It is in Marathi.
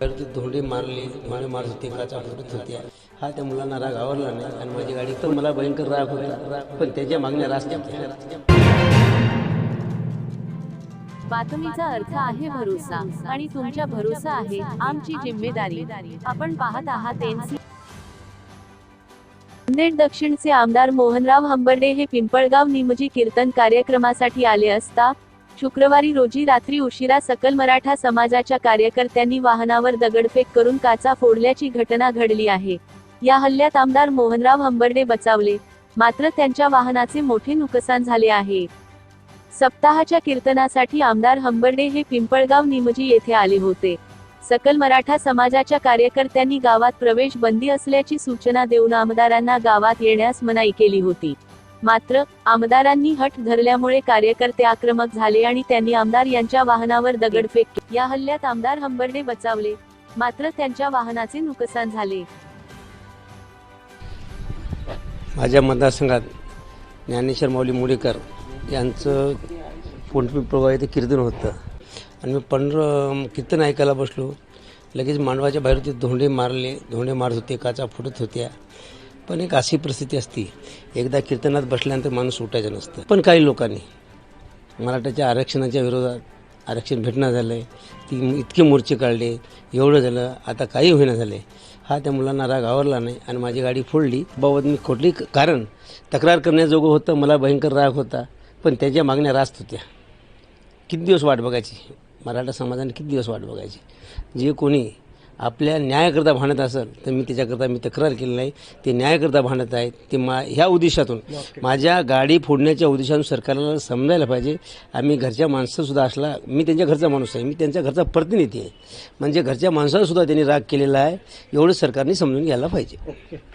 तर ती धोंडी मारली मारे मारत होती काचा फुटत होत्या. हा त्या मुलांना राग आवडला नाही. आणि माझी गाडी तर मला भयंकर राग होता. पण त्याच्या मागण्या रास्त्या बातमीचा अर्थ आहे भरोसा. आणि तुमच्या भरोसा आहे आमची जिम्मेदारी. आपण पाहत आहात एनसी. नांदेड दक्षिणचे आमदार मोहनराव हंबर्डे हे पिंपळगाव निमजी कीर्तन कार्यक्रमासाठी आले असता शुक्रवारी रोजी रात्री उशिरा सकल मराठा समाजाच्या कार्यकर्त्यांनी वाहनावर दगडफेक करून काचा फोडल्याची घटना घडली आहे. या हल्ल्यात आमदार मोहनराव हंबर्डे बचावले मात्र त्यांच्या वाहनाचे मोठे नुकसान झाले आहे. सप्ताहाच्या कीर्तनासाठी आमदार हंबर्डे हे पिंपळगाव निमजी येथे आले होते. सकल मराठा समाजाच्या कार्यकर्त्यांनी गावात प्रवेश बंदी असल्याची सूचना देऊन आमदारांना गावात येण्यास मनाई केली होती. मात्र आमदारांनी हट धरल्यामुळे कार्यकर्ते आक्रमक झाले आणि त्यांनी आमदार यांच्या वाहनावर दगडफेक केली. या हल्ल्यात आमदार हंबर्डे बचावले. मात्र त्यांच्या वाहनाचे नुकसान झाले. माझ्या मतदारसंघात ज्ञानेश्वर माऊली मुडेकर यांचं पोटपिंपळगाव येथे कीर्तन होतं. आणि मी पंढर कीर्तन ऐकायला बसलो. लगेच मांडवाच्या बाहेर ते धोंडे मारले. धोंडे मारत होते काचा फुटत होत्या. पण एक अशी परिस्थिती असती एकदा कीर्तनात बसल्यानंतर माणूस उठायचं नसतं. पण काही लोकांनी मराठ्याच्या आरक्षणाच्या विरोधात आरक्षण भेटणं झालं आहे ती इतके मोर्चे काढले एवढं झालं आता काही होईना झाले हा त्या मुलांना राग आवरला नाही आणि माझी गाडी फोडली. बाबत मी खोटली कारण तक्रार करण्याजोगं होतं मला भयंकर राग होता पण त्याच्या मागण्या रास्त होत्या. किती दिवस वाट बघायची? मराठा समाजाने किती दिवस वाट बघायची? जे कोणी आपल्या न्यायाकरता भांडत असेल तर मी त्याच्याकरता मी तक्रार केली नाही. ते न्यायाकरता भांडत आहेत. ते मा ह्या उद्देशातून माझ्या गाडी फोडण्याच्या उद्देशातून सरकारला समजायला पाहिजे. आम्ही घरच्या माणसासुद्धा असला मी त्यांच्या घरचा माणूस आहे. मी त्यांच्या घरचा प्रतिनिधी आहे. म्हणजे घरच्या माणसाला सुद्धा त्यांनी राग केलेला आहे. एवढं सरकारने समजून घ्यायला पाहिजे.